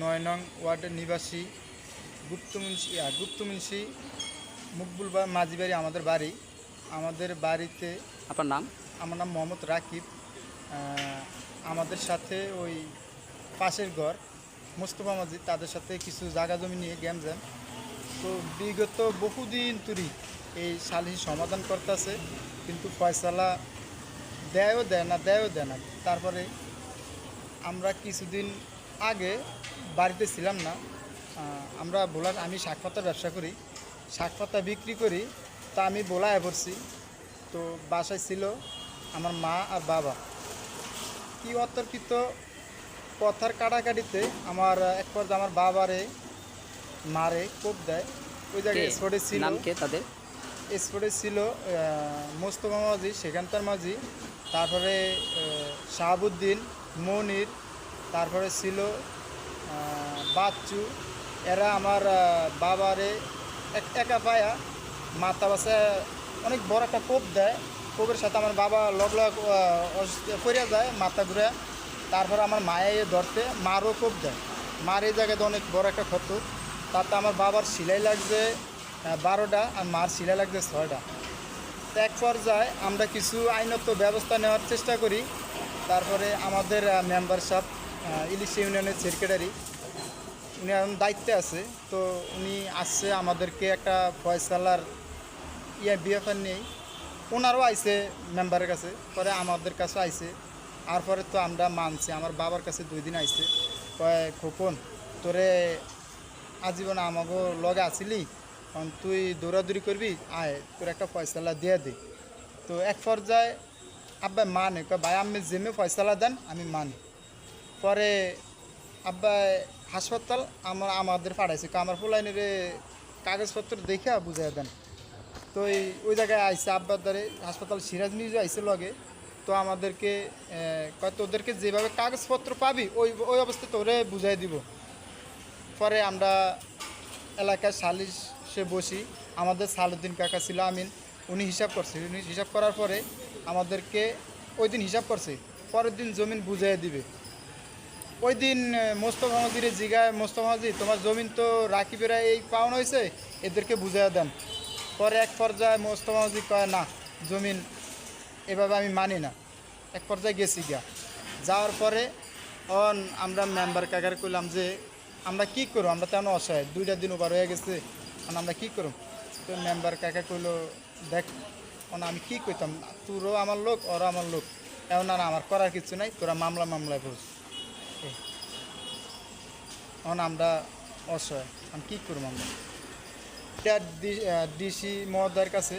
নয় নং ওয়ার্ডের নিবাসী গুপ্তমুন্সি গুপ্তমুন্সি মকবুল বা মাঝি বাড়ি আমাদের বাড়ি। আমাদের বাড়িতে আপনার নাম? আমার নাম মোহাম্মদ রাকিব। আমাদের সাথে ওই পাশের ঘর মোস্তফা মাজিদ তাদের সাথে কিছু জায়গা জমি নিয়ে গেম জ্যাম। তো বিগত বহুদিন তুরি এই সালিসি সমাধান করতেছে কিন্তু ফয়সালা দেয়ও দেয় না দেয়ও দেয় না। তারপরে আমরা কিছুদিন আগে বাড়িতে ছিলাম না আমরা বোলার আমি শাক পাতার ব্যবসা করি। শাক পাতা বিক্রি করি তা আমি বোলায় পড়ছি তো বাসায় ছিল আমার মা আর বাবা। কি অতর্কিত কথার কাটাকাটিতে আমার এক পর্যায়ে আমার বাবারে মারে কোপ দেয়। ওই জায়গায় স্পটে ছিল। তাদের? স্পটে ছিল মোস্তফা মাঝি সেখানকার মাঝি। তারপরে শাহাবুদ্দিন মনির তারপরে ছিল বাচ্চু। এরা আমার বাবারে এক- পায়া। মাথা বাসে অনেক বড় একটা কোপ দেয়। কোপের সাথে আমার বাবা লগ লগ পড়িয়া যায় মাথা ঘুরে। তারপরে আমার মায়ে ধরতে মারও কোপ দেয়। মার এই জায়গাতে অনেক বড় একটা ক্ষত তাতে আমার বাবার সিলাই লাগছে বারোটা আর মার সিলাই লাগছে ছয়টা। এক পর্যায়ে আমরা কিছু আইনত ব্যবস্থা নেওয়ার চেষ্টা করি। তারপরে আমাদের মেম্বার সাহেব ইলিশ ইউনিয়নের সেক্রেটারি। উনি এখন দায়িত্বে আছে। তো উনি আসছে আমাদেরকে একটা ফয়সালার ইয়ে বিএফআর নেই ওনারও আইছে মেম্বারের কাছে। পরে আমাদের কাছে আইছে। আর পরে তো আমরা মানছি। আমার বাবার কাছে দুই দিন আইছে। কয়, খোকন, তোরে আজীবন আমাকে লগে আসিলি? কারণ তুই দৌড়াদৌড়ি করবি? আয়, তোর একটা ফয়সালা দিয়ে দে। তো এক পর্যায়ে আব্বা মানে কয়, ভাই আমি জেমে ফয়সালা দেন, আমি মানি। পরে আব্বা হাসপাতাল আমার আমাদের পাঠাইছে কামার ফুলাইনের কাগজপত্র দেখে বুঝাই দেন। তো এই, ওই জায়গায় আইসে আব্বার দ্বারে, হাসপাতাল সিরাজ নিউজে আইসে লগে। তো আমাদেরকে তোদেরকে যেভাবে কাগজপত্র পাবি, ওই ওই অবস্থায় তোরে বুঝাই দিব। পরে আমরা এলাকায় সালিশে বসি। আমাদের সালুদ্দিন কাকা ছিল আমিন, উনি হিসাব করছে। উনি হিসাব করার পরে আমাদেরকে ওই দিন হিসাব করছে। পরের দিন জমিন বুঝাই দিবে। ওই দিন মোস্তফা মাজিরে জিগায়, মোস্তফা মাজি তোমার জমিন তো রাকিবেরা এই পাওনা হয়েছে, এদেরকে বুঝাই দেন। পরে এক পর্যায়ে মোস্তফা মাজি কয়, না, জমিন এভাবে আমি মানি না। এক পর্যায়ে গেছি গিয়া। যাওয়ার পরে, অন আমরা মেম্বার কাকার কইলাম যে, আমরা কি করব? আমরা তেমন অসহায়, দুইটা দিন ওভার হয়ে গেছে, এখন আমরা কি করব? তো মেম্বার কাকা কইলো, দেখ এখন আমি কি করতাম তোরও আমার লোক, ওরও আমার লোক। এখন আর আমার করার কিছু নাই, তোরা মামলা মামলায় বস। এখন আমরা অসহায়। কী করব আমরা? ডিসি মহোদয়ের কাছে